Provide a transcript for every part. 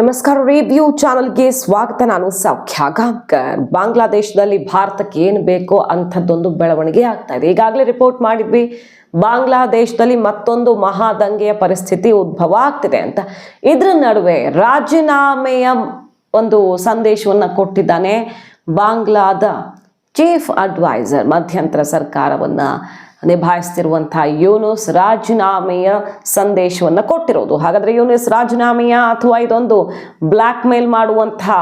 ನಮಸ್ಕಾರ ರಿವ್ಯೂ ಚಾನಲ್ಗೆ ಸ್ವಾಗತ. ನಾನು ಸೌಖ್ಯ ಗಾಂಕರ್ ಬಾಂಗ್ಲಾದೇಶದಲ್ಲಿ ಭಾರತಕ್ಕೆ ಏನು ಬೇಕೋ ಅಂಥದ್ದೊಂದು ಬೆಳವಣಿಗೆ ಆಗ್ತಾ ಇದೆ. ಈಗಾಗಲೇ ರಿಪೋರ್ಟ್ ಮಾಡಿದ್ವಿ, ಬಾಂಗ್ಲಾದೇಶದಲ್ಲಿ ಮತ್ತೊಂದು ಮಹಾದಂಗೆಯ ಪರಿಸ್ಥಿತಿ ಉದ್ಭವ ಆಗ್ತಿದೆ ಅಂತ. ಇದರ ನಡುವೆ ರಾಜೀನಾಮೆಯ ಒಂದು ಸಂದೇಶವನ್ನು ಕೊಟ್ಟಿದ್ದಾನೆ ಬಾಂಗ್ಲಾದ ಚೀಫ್ ಅಡ್ವೈಸರ್ ಮಧ್ಯಂತರ ಸರ್ಕಾರವನ್ನ ನಿಭಾಯಿಸ್ತಿರುವಂತಹ ಯೂನುಸ್ ರಾಜೀನಾಮೆಯ ಸಂದೇಶವನ್ನು ಕೊಟ್ಟಿರೋದು. ಹಾಗಾದ್ರೆ ಯೂನುಸ್ ರಾಜೀನಾಮೆಯ ಅಥವಾ ಇದೊಂದು ಬ್ಲ್ಯಾಕ್ ಮೇಲ್ ಮಾಡುವಂತಹ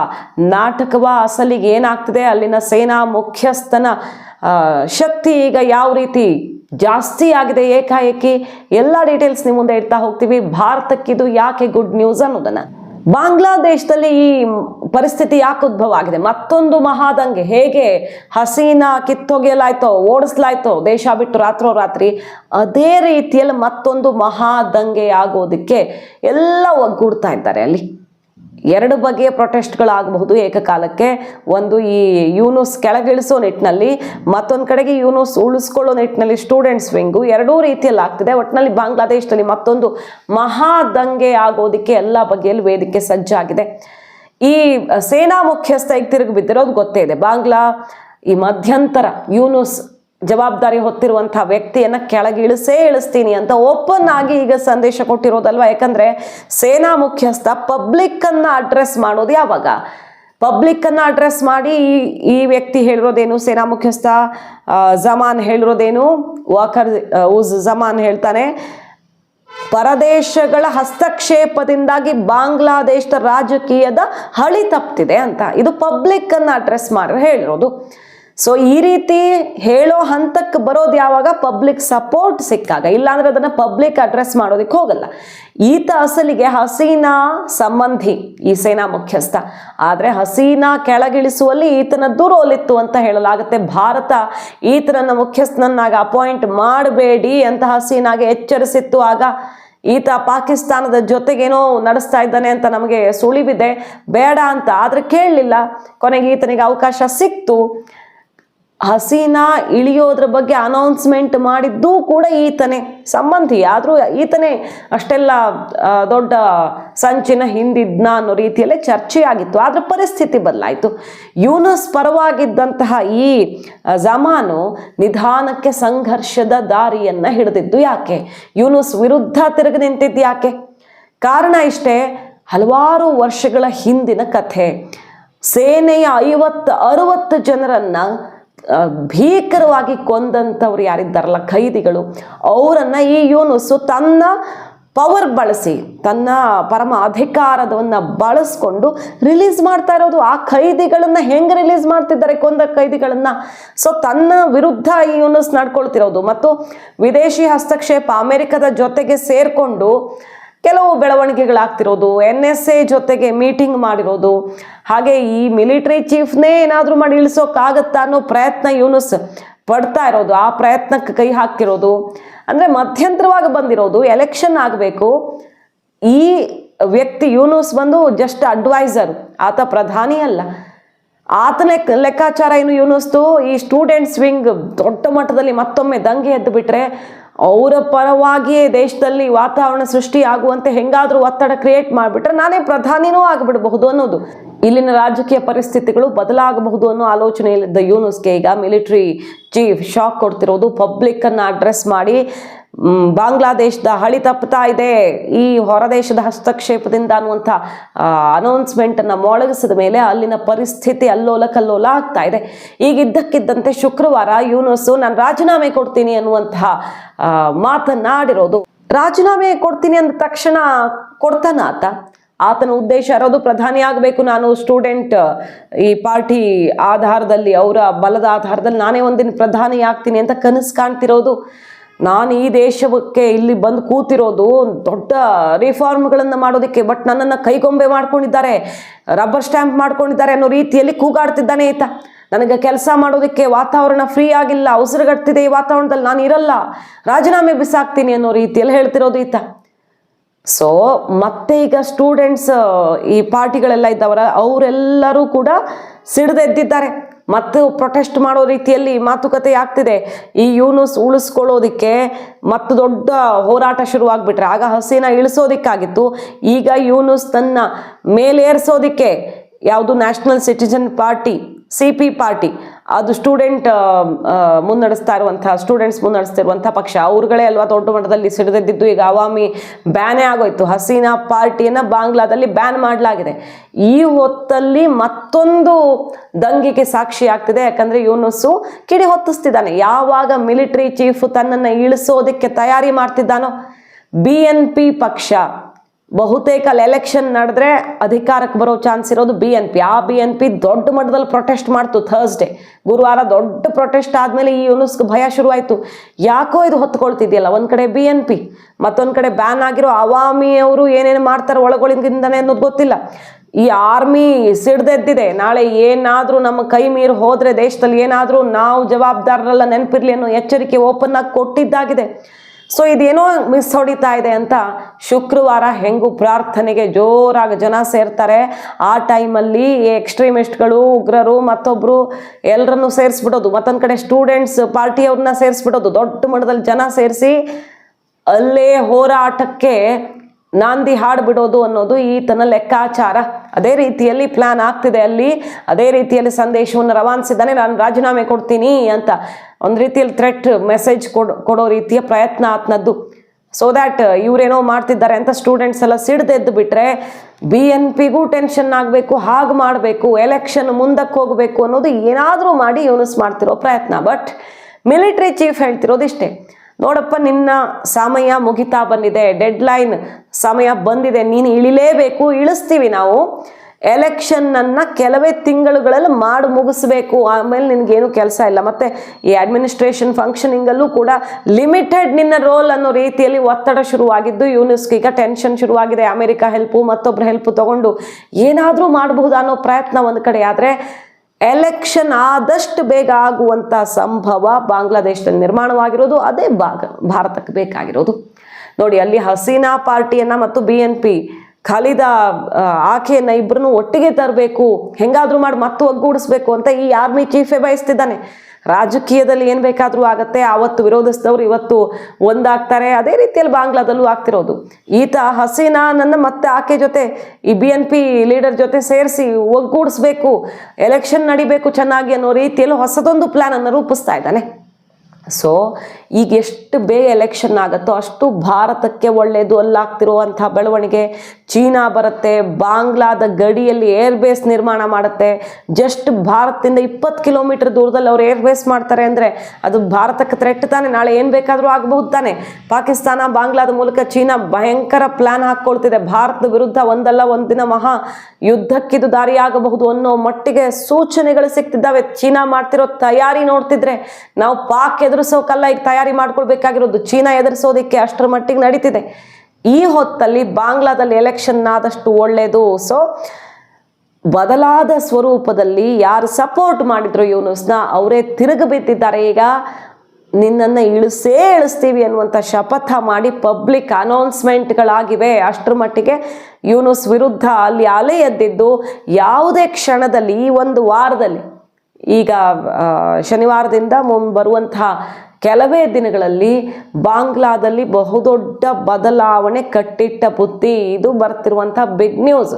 ನಾಟಕವ ಅಸಲಿಗೆ ಏನಾಗ್ತಿದೆ? ಅಲ್ಲಿನ ಸೇನಾ ಮುಖ್ಯಸ್ಥನ ಶಕ್ತಿ ಈಗ ಯಾವ ರೀತಿ ಜಾಸ್ತಿ ಆಗಿದೆ ಏಕಾಏಕಿ? ಎಲ್ಲ ಡೀಟೇಲ್ಸ್ ನಿಮ್ಮ ಮುಂದೆ ಇಡ್ತಾ ಹೋಗ್ತೀವಿ. ಭಾರತಕ್ಕಿದು ಯಾಕೆ ಗುಡ್ ನ್ಯೂಸ್ ಅನ್ನೋದನ್ನ. ಬಾಂಗ್ಲಾದೇಶದಲ್ಲಿ ಈ ಪರಿಸ್ಥಿತಿ ಯಾಕೆ ಉದ್ಭವ ಆಗಿದೆ? ಮತ್ತೊಂದು ಮಹಾದಂಗೆ ಹೇಗೆ ಹಸೀನಾ ಕಿತ್ತೊಗೆಯಲಾಯ್ತೋ, ಓಡಿಸ್ಲಾಯ್ತೋ, ದೇಶ ಬಿಟ್ಟು ರಾತ್ರೋರಾತ್ರಿ ಅದೇ ರೀತಿಯಲ್ಲಿ ಮತ್ತೊಂದು ಮಹಾದಂಗೆ ಆಗೋದಕ್ಕೆ ಎಲ್ಲ ಒಗ್ಗೂಡ್ತಾ ಇದ್ದಾರೆ. ಅಲ್ಲಿ ಎರಡು ಬಗೆಯ ಪ್ರೊಟೆಸ್ಟ್ಗಳಾಗಬಹುದು ಏಕಕಾಲಕ್ಕೆ. ಒಂದು ಈ ಯೂನುಸ್ ಕೆಳಗಿಳಿಸೋ ನಿಟ್ಟಿನಲ್ಲಿ, ಮತ್ತೊಂದು ಕಡೆಗೆ ಯೂನುಸ್ ಉಳಿಸ್ಕೊಳ್ಳೋ ನಿಟ್ಟಿನಲ್ಲಿ ಸ್ಟೂಡೆಂಟ್ಸ್ ವಿಂಗು. ಎರಡೂ ರೀತಿಯಲ್ಲಿ ಆಗ್ತಿದೆ ಒಟ್ಟಿನಲ್ಲಿ ಬಾಂಗ್ಲಾದೇಶದಲ್ಲಿ ಮತ್ತೊಂದು ಮಹಾದಂಗೆ ಆಗೋದಕ್ಕೆ ಎಲ್ಲ ಬಗೆಯಲ್ಲಿ ವೇದಿಕೆ ಸಜ್ಜಾಗಿದೆ. ಈ ಸೇನಾ ಮುಖ್ಯಸ್ಥ ಈಗ ತಿರುಗಿ ಬಿದ್ದಿರೋದು ಗೊತ್ತೇ ಇದೆ. ಬಾಂಗ್ಲಾ ಈ ಮಧ್ಯಂತರ ಯೂನುಸ್ ಜವಾಬ್ದಾರಿ ಹೊತ್ತಿರುವಂಥ ವ್ಯಕ್ತಿಯನ್ನ ಕೆಳಗೆ ಇಳಿಸೇ ಇಳಿಸ್ತೀನಿ ಅಂತ ಓಪನ್ ಆಗಿ ಈಗ ಸಂದೇಶ ಕೊಟ್ಟಿರೋದಲ್ವಾ? ಯಾಕಂದ್ರೆ ಸೇನಾ ಮುಖ್ಯಸ್ಥ ಪಬ್ಲಿಕ್ಕನ್ನು ಅಡ್ರೆಸ್ ಮಾಡೋದು ಯಾವಾಗ? ಪಬ್ಲಿಕ್ ಅನ್ನ ಅಡ್ರೆಸ್ ಮಾಡಿ ಈ ಈ ವ್ಯಕ್ತಿ ಹೇಳಿರೋದೇನು? ಸೇನಾ ಮುಖ್ಯಸ್ಥ ಜಮಾನ್ ಹೇಳಿರೋದೇನು? ವಾಕರ್ ಉಜ್ ಜಮಾನ್ ಹೇಳ್ತಾನೆ, ಪರದೇಶಗಳ ಹಸ್ತಕ್ಷೇಪದಿಂದಾಗಿ ಬಾಂಗ್ಲಾದೇಶದ ರಾಜಕೀಯದ ಹಳಿ ತಪ್ತಿದೆ ಅಂತ. ಇದು ಪಬ್ಲಿಕ್ ಅನ್ನ ಅಡ್ರೆಸ್ ಮಾಡಿ ಹೇಳಿರೋದು. ಸೊ ಈ ರೀತಿ ಹೇಳೋ ಹಂತಕ್ಕೆ ಬರೋದು ಯಾವಾಗ ಪಬ್ಲಿಕ್ ಸಪೋರ್ಟ್ ಸಿಕ್ಕಾಗ. ಇಲ್ಲಾಂದ್ರೆ ಅದನ್ನ ಪಬ್ಲಿಕ್ ಅಡ್ರೆಸ್ ಮಾಡೋದಕ್ಕೆ ಹೋಗಲ್ಲ. ಈತ ಅಸಲಿಗೆ ಹಸೀನಾ ಸಂಬಂಧಿ, ಈ ಸೇನಾ ಮುಖ್ಯಸ್ಥ. ಆದ್ರೆ ಹಸೀನಾ ಕೆಳಗಿಳಿಸುವಲ್ಲಿ ಈತನ ದೂರೋಲಿತ್ತು ಅಂತ ಹೇಳಲಾಗುತ್ತೆ. ಭಾರತ ಈತನನ್ನ ಮುಖ್ಯಸ್ಥನನ್ನಾಗಿ ಅಪಾಯಿಂಟ್ ಮಾಡಬೇಡಿ ಅಂತ ಹಸೀನಾಗೆ ಎಚ್ಚರಿಸಿತ್ತು. ಆಗ ಈತ ಪಾಕಿಸ್ತಾನದ ಜೊತೆಗೇನೋ ನಡೆಸ್ತಾ ಇದ್ದಾನೆ ಅಂತ ನಮಗೆ ಸುಳಿವಿದೆ. ಬೇಡ ಅಂತ, ಆದ್ರೆ ಕೇಳಲಿಲ್ಲ. ಕೊನೆಗೆ ಈತನಿಗೆ ಅವಕಾಶ ಸಿಕ್ತು. ಹಸೀನಾ ಇಳಿಯೋದ್ರ ಬಗ್ಗೆ ಅನೌನ್ಸ್ಮೆಂಟ್ ಮಾಡಿದ್ದು ಕೂಡ ಈತನೇ. ಸಂಬಂಧಿ, ಆದರೂ ಈತನೇ ಅಷ್ಟೆಲ್ಲ ದೊಡ್ಡ ಸಂಚಿನ ಹಿಂದಿದ್ನ ಅನ್ನೋ ರೀತಿಯಲ್ಲೇ ಚರ್ಚೆಯಾಗಿತ್ತು. ಆದರೆ ಪರಿಸ್ಥಿತಿ ಬದಲಾಯಿತು. ಯೂನಸ್ ಪರವಾಗಿದ್ದಂತಹ ಈ ಜಮಾನು ನಿಧಾನಕ್ಕೆ ಸಂಘರ್ಷದ ದಾರಿಯನ್ನು ಹಿಡಿದಿದ್ದು ಯಾಕೆ? ಯೂನುಸ್ ವಿರುದ್ಧ ತಿರುಗಿ ನಿಂತಿದ್ದು ಯಾಕೆ? ಕಾರಣ ಇಷ್ಟೇ, ಹಲವಾರು ವರ್ಷಗಳ ಹಿಂದಿನ ಕಥೆ. ಸೇನೆಯ ಐವತ್ತು, ಅರುವತ್ತು ಜನರನ್ನ ಭೀಕರವಾಗಿ ಕೊಂದಂಥವ್ರು ಯಾರಿದ್ದಾರಲ್ಲ, ಖೈದಿಗಳು. ಅವರನ್ನು ಈ ಯೂನುಸು ತನ್ನ ಪವರ್ ಬಳಸಿ, ತನ್ನ ಪರಮ ಅಧಿಕಾರದವನ್ನು ಬಳಸ್ಕೊಂಡು ರಿಲೀಸ್ ಮಾಡ್ತಾ ಇರೋದು. ಆ ಖೈದಿಗಳನ್ನು ಹೆಂಗೆ ರಿಲೀಸ್ ಮಾಡ್ತಿದ್ದಾರೆ ಕೊಂದ ಖೈದಿಗಳನ್ನು? ಸೊ, ತನ್ನ ವಿರುದ್ಧ ಈ ಯೂನುಸ್ ನಡ್ಕೊಳ್ತಿರೋದು. ಮತ್ತು ವಿದೇಶಿ ಹಸ್ತಕ್ಷೇಪ ಅಮೆರಿಕದ ಜೊತೆಗೆ ಸೇರ್ಕೊಂಡು ಕೆಲವು ಬೆಳವಣಿಗೆಗಳಾಗ್ತಿರೋದು ಎನ್ ಎಸ್ ಎ ಜೊತೆಗೆ ಮೀಟಿಂಗ್ ಮಾಡಿರೋದು, ಹಾಗೆ ಈ ಮಿಲಿಟರಿ ಚೀಫ್ನೇ ಏನಾದರೂ ಮಾಡಿ ಇಳಿಸೋಕ್ಕಾಗತ್ತಾ ಅನ್ನೋ ಪ್ರಯತ್ನ ಯೂನುಸ್ ಪಡ್ತಾ ಇರೋದು, ಆ ಪ್ರಯತ್ನಕ್ಕೆ ಕೈ ಹಾಕಿರೋದು ಅಂದರೆ ಮಧ್ಯಂತರವಾಗಿ ಬಂದಿರೋದು ಎಲೆಕ್ಷನ್ ಆಗಬೇಕು. ಈ ವ್ಯಕ್ತಿ ಯೂನುಸ್ ಬಂದು ಜಸ್ಟ್ ಅಡ್ವೈಸರ್ ಆತ ಪ್ರಧಾನಿ ಅಲ್ಲ. ಆತನ ಲೆಕ್ಕಾಚಾರ ಏನು ಯೂನಿಸ್ತು ಈ ಸ್ಟೂಡೆಂಟ್ಸ್ ವಿಂಗ್ ದೊಡ್ಡ ಮಟ್ಟದಲ್ಲಿ ಮತ್ತೊಮ್ಮೆ ದಂಗೆ ಎದ್ದು ಬಿಟ್ರೆ ಅವರ ಪರವಾಗಿಯೇ ದೇಶದಲ್ಲಿ ವಾತಾವರಣ ಸೃಷ್ಟಿ ಆಗುವಂತೆ ಹೆಂಗಾದರೂ ಒತ್ತಡ ಕ್ರಿಯೇಟ್ ಮಾಡಿಬಿಟ್ರೆ ನಾನೇ ಪ್ರಧಾನಿನೂ ಆಗಿಬಿಡಬಹುದು ಅನ್ನೋದು. ಇಲ್ಲಿನ ರಾಜಕೀಯ ಪರಿಸ್ಥಿತಿಗಳು ಬದಲಾಗಬಹುದು ಅನ್ನೋ ಆಲೋಚನೆಯಲ್ಲಿದ್ದ ಯೂನುಸ್ಗೆ ಈಗ ಮಿಲಿಟರಿ ಚೀಫ್ ಶಾಕ್ ಕೊಡ್ತಿರೋದು ಪಬ್ಲಿಕ್ ಅನ್ನ ಅಡ್ರೆಸ್ ಮಾಡಿ ಬಾಂಗ್ಲಾದೇಶದ ಹಳಿ ತಪ್ಪುತ್ತಾ ಇದೆ. ಈ ಹೊರದೇಶದ ಹಸ್ತಕ್ಷೇಪದಿಂದ ಅನ್ನುವಂಥ ಅನೌನ್ಸ್ಮೆಂಟ್ ಅನ್ನ ಮೊಳಗಿಸಿದ ಮೇಲೆ ಅಲ್ಲಿನ ಪರಿಸ್ಥಿತಿ ಅಲ್ಲೋಲ ಕಲ್ಲೋಲ ಆಗ್ತಾ ಇದೆ. ಈಗಿದ್ದಕ್ಕಿದ್ದಂತೆ ಶುಕ್ರವಾರ ಯೂನುಸು, ನಾನು ರಾಜೀನಾಮೆ ಕೊಡ್ತೀನಿ ಅನ್ನುವಂತಹ ಮಾತನ್ನಾಡಿರೋದು ರಾಜೀನಾಮೆ ಕೊಡ್ತೀನಿ ಅಂದ ತಕ್ಷಣ ಕೊಡ್ತಾನ ಆತ. ಆತನ ಉದ್ದೇಶ ಇರೋದು ಪ್ರಧಾನಿ ಆಗಬೇಕು, ನಾನು ಸ್ಟೂಡೆಂಟ್, ಈ ಪಾರ್ಟಿ ಆಧಾರದಲ್ಲಿ, ಅವರ ಬಲದ ಆಧಾರದಲ್ಲಿ ನಾನೇ ಒಂದಿನ ಪ್ರಧಾನಿ ಆಗ್ತೀನಿ ಅಂತ ಕನಸು ಕಾಣ್ತಿರೋದು. ನಾನು ಈ ದೇಶಕ್ಕೆ ಇಲ್ಲಿ ಬಂದು ಕೂತಿರೋದು ದೊಡ್ಡ ರಿಫಾರ್ಮ್ಗಳನ್ನು ಮಾಡೋದಕ್ಕೆ ಬಟ್ ನನ್ನನ್ನು ಕೈಗೊಂಬೆ ಮಾಡ್ಕೊಂಡಿದ್ದಾರೆ ರಬ್ಬರ್ ಸ್ಟ್ಯಾಂಪ್ ಮಾಡ್ಕೊಂಡಿದ್ದಾರೆ ಅನ್ನೋ ರೀತಿಯಲ್ಲಿ ಕೂಗಾಡ್ತಿದ್ದಾನೆ ಈತ. ನನಗೆ ಕೆಲಸ ಮಾಡೋದಕ್ಕೆ ವಾತಾವರಣ ಫ್ರೀ ಆಗಿಲ್ಲ ಉಸಿರುಗಟ್ತಿದೆ ಈ ವಾತಾವರಣದಲ್ಲಿ, ನಾನು ಇರಲ್ಲ, ರಾಜೀನಾಮೆ ಬಿಸಾಕ್ತೀನಿ ಅನ್ನೋ ರೀತಿಯಲ್ಲಿ ಹೇಳ್ತಿರೋದು ಈತ. ಸೊ ಮತ್ತೆ ಈಗ ಸ್ಟೂಡೆಂಟ್ಸ್ ಈ ಪಾರ್ಟಿಗಳೆಲ್ಲ ಇದ್ದವರ, ಅವರೆಲ್ಲರೂ ಕೂಡ ಸಿಡಿದೆದ್ದಿದ್ದಾರೆ. ಮತ್ತು ಪ್ರೊಟೆಸ್ಟ್ ಮಾಡೋ ರೀತಿಯಲ್ಲಿ ಮಾತುಕತೆ ಆಗ್ತಿದೆ. ಈ ಯೂನುಸ್ ಉಳಿಸ್ಕೊಳ್ಳೋದಿಕ್ಕೆ ಮತ್ತು ದೊಡ್ಡ ಹೋರಾಟ ಶುರುವಾಗ್ಬಿಟ್ರೆ, ಆಗ ಹಸೀನಾ ಇಳಿಸೋದಿಕ್ಕಾಗಿತ್ತು. ಈಗ ಯೂನುಸ್ ತನ್ನ ಮೇಲೇರಿಸೋದಿಕ್ಕೆ ಯಾವುದು national citizen party C P party ಅದು ಸ್ಟೂಡೆಂಟ್ ಮುನ್ನಡೆಸ್ತಾ ಇರುವಂತಹ ಸ್ಟೂಡೆಂಟ್ಸ್ ಮುನ್ನಡೆಸ್ತಿರುವಂತಹ ಪಕ್ಷ. ಅವ್ರುಗಳೇ ಅಲ್ವಾ ದೊಡ್ಡ ಮಟ್ಟದಲ್ಲಿ ಸಿಡಿದೆದ್ದಿದ್ದು? ಈಗ ಅವಾಮಿ ಬ್ಯಾನೇ ಆಗೋಯ್ತು. ಹಸೀನಾ ಪಾರ್ಟಿಯನ್ನು ಬಾಂಗ್ಲಾದಲ್ಲಿ ಬ್ಯಾನ್ ಮಾಡಲಾಗಿದೆ. ಈ ಹೊತ್ತಲ್ಲಿ ಮತ್ತೊಂದು ದಂಗೆಗೆ ಸಾಕ್ಷಿ ಆಗ್ತಿದೆ. ಯಾಕಂದ್ರೆ ಯೂನುಸು ಕಿಡಿ ಹೊತ್ತಿಸ್ತಿದ್ದಾನೆ. ಯಾವಾಗ ಮಿಲಿಟರಿ ಚೀಫ್ ತನ್ನನ್ನು ಇಳಿಸೋದಕ್ಕೆ ತಯಾರಿ ಮಾಡ್ತಿದ್ದಾನೋ? ಬಿ ಪಕ್ಷ. ಬಹುತೇಕ ಅಲ್ಲಿ ಎಲೆಕ್ಷನ್ ನಡೆದ್ರೆ ಅಧಿಕಾರಕ್ಕೆ ಬರೋ ಚಾನ್ಸ್ ಇರೋದು ಬಿ ಎನ್ ಪಿ ಆ ಬಿ ಎನ್ ಪಿ ದೊಡ್ಡ ಮಟ್ಟದಲ್ಲಿ ಪ್ರೊಟೆಸ್ಟ್ ಮಾಡ್ತು ಥರ್ಸ್ಡೇ ಗುರುವಾರ ದೊಡ್ಡ ಪ್ರೊಟೆಸ್ಟ್ ಆದಮೇಲೆ ಈ ಯೂನಿಸ್ಗೆ ಭಯ ಶುರುವಾಯಿತು. ಯಾಕೋ ಇದು ಹೊತ್ಕೊಳ್ತಿದೆಯಲ್ಲ? ಒಂದು ಕಡೆ ಬಿ ಎನ್ ಪಿ ಮತ್ತೊಂದು ಕಡೆ ಬ್ಯಾನ್ ಆಗಿರೋ ಅವಾಮಿಯವರು ಏನೇನು ಮಾಡ್ತಾರೆ ಒಳಗೊಳಿಂದಿಂದನೇ ಅನ್ನೋದು ಗೊತ್ತಿಲ್ಲ. ಈ ಆರ್ಮಿ ಸಿಡ್ದೆದ್ದಿದೆ. ನಾಳೆ ಏನಾದರೂ ನಮ್ಮ ಕೈ ಮೀರಿ ಹೋದರೆ ದೇಶದಲ್ಲಿ ಏನಾದರೂ ನಾವು ಜವಾಬ್ದಾರರೆಲ್ಲ ನೆನಪಿರಲಿ ಅನ್ನೋ ಎಚ್ಚರಿಕೆ ಓಪನ್ ಆಗಿ ಕೊಟ್ಟಿದ್ದಾಗಿದೆ. ಸೊ ಇದೇನೋ ಮಿಸ್ ಹೊಡಿತಾ ಇದೆ ಅಂತ ಶುಕ್ರವಾರ ಹೆಂಗು ಪ್ರಾರ್ಥನೆಗೆ ಜೋರಾಗಿ ಜನ ಸೇರ್ತಾರೆ. ಆ ಟೈಮಲ್ಲಿ ಎಕ್ಸ್ಟ್ರೀಮಿಸ್ಟ್ಗಳು ಉಗ್ರರು ಮತ್ತೊಬ್ಬರು ಎಲ್ಲರನ್ನು ಸೇರಿಸ್ಬಿಡೋದು. ಮತ್ತೊಂದು ಕಡೆ ಸ್ಟೂಡೆಂಟ್ಸ್ ಪಾರ್ಟಿಯವ್ರನ್ನ ಸೇರಿಸ್ಬಿಡೋದು. ದೊಡ್ಡ ಮಟ್ಟದಲ್ಲಿ ಜನ ಸೇರಿಸಿ ಅಲ್ಲೇ ಹೋರಾಟಕ್ಕೆ ನಾಂದಿ ಹಾಡ್ಬಿಡೋದು ಅನ್ನೋದು ಈತನ ಲೆಕ್ಕಾಚಾರ. ಅದೇ ರೀತಿಯಲ್ಲಿ ಪ್ಲಾನ್ ಆಗ್ತಿದೆ ಅಲ್ಲಿ. ಅದೇ ರೀತಿಯಲ್ಲಿ ಸಂದೇಶವನ್ನು ರವಾನಿಸಿದ್ದಾನೆ, ನಾನು ರಾಜೀನಾಮೆ ಕೊಡ್ತೀನಿ ಅಂತ. ಒಂದು ರೀತಿಯಲ್ಲಿ ಥ್ರೆಟ್ ಮೆಸೇಜ್ ಕೊಡೋ ರೀತಿಯ ಪ್ರಯತ್ನ ಆತನದ್ದು. ಸೊ ದ್ಯಾಟ್ ಇವರೇನೋ ಮಾಡ್ತಿದ್ದಾರೆ ಅಂತ ಸ್ಟೂಡೆಂಟ್ಸ್ ಎಲ್ಲ ಸಿಡ್ದೆದ್ದು ಬಿಟ್ರೆ ಬಿ ಎನ್ ಪಿಗೂ ಟೆನ್ಷನ್ ಆಗಬೇಕು, ಹಾಗೆ ಮಾಡಬೇಕು ಎಲೆಕ್ಷನ್ ಮುಂದಕ್ಕೆ ಹೋಗಬೇಕು ಅನ್ನೋದು ಏನಾದರೂ ಮಾಡಿ ಯೂನಿಸ್ ಮಾಡ್ತಿರೋ ಪ್ರಯತ್ನ. ಬಟ್ ಮಿಲಿಟ್ರಿ ಚೀಫ್ ಹೇಳ್ತಿರೋದು ಇಷ್ಟೇ ನೋಡಪ್ಪ, ನಿನ್ನ ಸಮಯ ಮುಗಿತಾ ಬಂದಿದೆ ಡೆಡ್ ಲೈನ್ ಸಮಯ ಬಂದಿದೆ, ನೀನು ಇಳಿಲೇಬೇಕು, ಇಳಿಸ್ತೀವಿ ನಾವು. ಎಲೆಕ್ಷನ್ನನ್ನು ಕೆಲವೇ ತಿಂಗಳುಗಳಲ್ಲಿ ಮಾಡಿ ಮುಗಿಸ್ಬೇಕು. ಆಮೇಲೆ ನಿನಗೇನು ಕೆಲಸ ಇಲ್ಲ. ಮತ್ತು ಈ ಅಡ್ಮಿನಿಸ್ಟ್ರೇಷನ್ ಫಂಕ್ಷನಿಂಗಲ್ಲೂ ಕೂಡ ಲಿಮಿಟೆಡ್ ನಿನ್ನ ರೋಲ್ ಅನ್ನೋ ರೀತಿಯಲ್ಲಿ ಒತ್ತಡ ಶುರುವಾಗಿದ್ದು ಯೂನಿಸ್ಗೆ ಈಗ ಟೆನ್ಷನ್ ಶುರುವಾಗಿದೆ. ಅಮೆರಿಕ ಹೆಲ್ಪು ಮತ್ತೊಬ್ಬರ ಹೆಲ್ಪ್ ತಗೊಂಡು ಏನಾದರೂ ಮಾಡಬಹುದು ಅನ್ನೋ ಪ್ರಯತ್ನ ಒಂದು ಕಡೆ ಆದರೆ ಎಲೆಕ್ಷನ್ ಆದಷ್ಟು ಬೇಗ ಆಗುವಂಥ ಸಂಭವ ಬಾಂಗ್ಲಾದೇಶದಲ್ಲಿ ನಿರ್ಮಾಣವಾಗಿರೋದು, ಅದೇ ಭಾಗ, ಭಾರತಕ್ಕೆ ಬೇಕಾಗಿರೋದು. ನೋಡಿ, ಅಲ್ಲಿ ಹಸೀನಾ ಪಾರ್ಟಿಯನ್ನ ಮತ್ತು ಬಿ ಎನ್ ಪಿ ಖಾಲಿದ ಆಕೆಯನ್ನ ಇಬ್ಬರನ್ನು ಒಟ್ಟಿಗೆ ತರಬೇಕು, ಹೆಂಗಾದ್ರೂ ಮಾಡಿ ಮತ್ತೆ ಒಗ್ಗೂಡಿಸ್ಬೇಕು ಅಂತ ಈ ಆರ್ಮಿ ಚೀಫೇ ಬಯಸ್ತಿದ್ದಾನೆ. ರಾಜಕೀಯದಲ್ಲಿ ಏನು ಬೇಕಾದರೂ ಆಗುತ್ತೆ. ಆವತ್ತು ವಿರೋಧಿಸಿದವರು ಇವತ್ತು ಒಂದಾಗ್ತಾರೆ. ಅದೇ ರೀತಿಯಲ್ಲಿ ಬಾಂಗ್ಲಾದಲ್ಲೂ ಆಗ್ತಿರೋದು. ಈತ ಹಸೀನಾನನ್ನು ಮತ್ತೆ ಆಕೆ ಜೊತೆ, ಈ ಬಿ ಎನ್ ಪಿ ಲೀಡರ್ ಜೊತೆ ಸೇರಿಸಿ ಒಗ್ಗೂಡಿಸ್ಬೇಕು, ಎಲೆಕ್ಷನ್ ನಡಿಬೇಕು ಚೆನ್ನಾಗಿ ಅನ್ನೋ ರೀತಿಯಲ್ಲಿ ಹೊಸದೊಂದು ಪ್ಲಾನ್ ಅನ್ನು ರೂಪಿಸ್ತಾ ಇದ್ದಾನೆ. ಸೊ ಈಗ ಎಷ್ಟು ಬೇಗ ಎಲೆಕ್ಷನ್ ಆಗುತ್ತೋ ಅಷ್ಟು ಭಾರತಕ್ಕೆ ಒಳ್ಳೆಯದು ಅಲ್ಲಾಗ್ತಿರುವಂಥ ಬೆಳವಣಿಗೆ ಚೀನಾ ಬರುತ್ತೆ, ಬಾಂಗ್ಲಾದ ಗಡಿಯಲ್ಲಿ ಏರ್ ಬೇಸ್ ನಿರ್ಮಾಣ ಮಾಡುತ್ತೆ. ಜಸ್ಟ್ ಭಾರತದಿಂದ ಇಪ್ಪತ್ತು ಕಿಲೋಮೀಟರ್ ದೂರದಲ್ಲಿ ಅವ್ರು ಏರ್ ಬೇಸ್ ಮಾಡ್ತಾರೆ ಅಂದರೆ ಅದು ಭಾರತಕ್ಕೆ ಥ್ರೆಟ್ ತಾನೆ. ನಾಳೆ ಏನು ಬೇಕಾದರೂ ಆಗಬಹುದು ತಾನೆ. ಪಾಕಿಸ್ತಾನ, ಬಾಂಗ್ಲಾದ ಮೂಲಕ ಚೀನಾ ಭಯಂಕರ ಪ್ಲಾನ್ ಹಾಕ್ಕೊಳ್ತಿದೆ. ಭಾರತದ ವಿರುದ್ಧ ಒಂದಲ್ಲ ಒಂದಿನ ಮಹಾ ಯುದ್ಧಕ್ಕಿದು ದಾರಿಯಾಗಬಹುದು ಅನ್ನೋ ಮಟ್ಟಿಗೆ ಸೂಚನೆಗಳು ಸಿಗ್ತಿದ್ದಾವೆ. ಚೀನಾ ಮಾಡ್ತಿರೋ ತಯಾರಿ ನೋಡ್ತಿದ್ರೆ ನಾವು ಪಾಕ್ ಎದುರಿಸೋಕಲ್ಲ ಈಗ ತಯಾರಿ ಮಾಡ್ಕೊಳ್ಬೇಕಾಗಿರೋದು ಚೀನಾ ಎದುರಿಸೋದಕ್ಕೆ ಅಷ್ಟರ ಮಟ್ಟಿಗೆ ನಡೀತಿದೆ. ಈ ಹೊತ್ತಲ್ಲಿ ಬಾಂಗ್ಲಾದಲ್ಲಿ ಎಲೆಕ್ಷನ್ ಆದಷ್ಟು ಒಳ್ಳೆಯದು ಸೊ ಬದಲಾದ ಸ್ವರೂಪದಲ್ಲಿ ಯಾರು ಸಪೋರ್ಟ್ ಮಾಡಿದ್ರು ಯೂನುಸ್ನ ಅವರೇ ತಿರುಗಿ ಬಿದ್ದಿದ್ದಾರೆ. ಈಗ ನಿನ್ನನ್ನು ಇಳಿಸೇ ಇಳಿಸ್ತೀವಿ ಅನ್ನುವಂಥ ಶಪಥ ಮಾಡಿ ಪಬ್ಲಿಕ್ ಅನೌನ್ಸ್ಮೆಂಟ್ಗಳಾಗಿವೆ ಅಷ್ಟರ ಮಟ್ಟಿಗೆ ಯೂನುಸ್ ವಿರುದ್ಧ ಅಲ್ಲಿ ಅಲೆ ಎದ್ದಿದ್ದು ಯಾವುದೇ ಕ್ಷಣದಲ್ಲಿ ಈ ಒಂದು ವಾರದಲ್ಲಿ ಈಗ ಶನಿವಾರದಿಂದ ಮುನ್ ಬರುವಂತಹ ಕೆಲವೇ ದಿನಗಳಲ್ಲಿ ಬಾಂಗ್ಲಾದಲ್ಲಿ ಬಹುದೊಡ್ಡ ಬದಲಾವಣೆ ಕಟ್ಟಿಟ್ಟ ಬುತ್ತಿ ಇದು ಬರ್ತಿರುವಂಥ ಬಿಗ್ ನ್ಯೂಸ್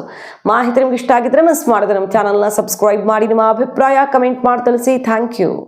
ಮಾಹಿತಿ ನಿಮ್ಗೆ ಇಷ್ಟ ಆಗಿದ್ರೆ ಮಿಸ್ ಮಾಡಿದ್ರೆ ನಮ್ಮ ಚಾನಲ್ನ ಸಬ್ಸ್ಕ್ರೈಬ್ ಮಾಡಿ, ನಿಮ್ಮ ಅಭಿಪ್ರಾಯ ಕಮೆಂಟ್ ಮಾಡಿ ತಿಳಿಸಿ. Thank you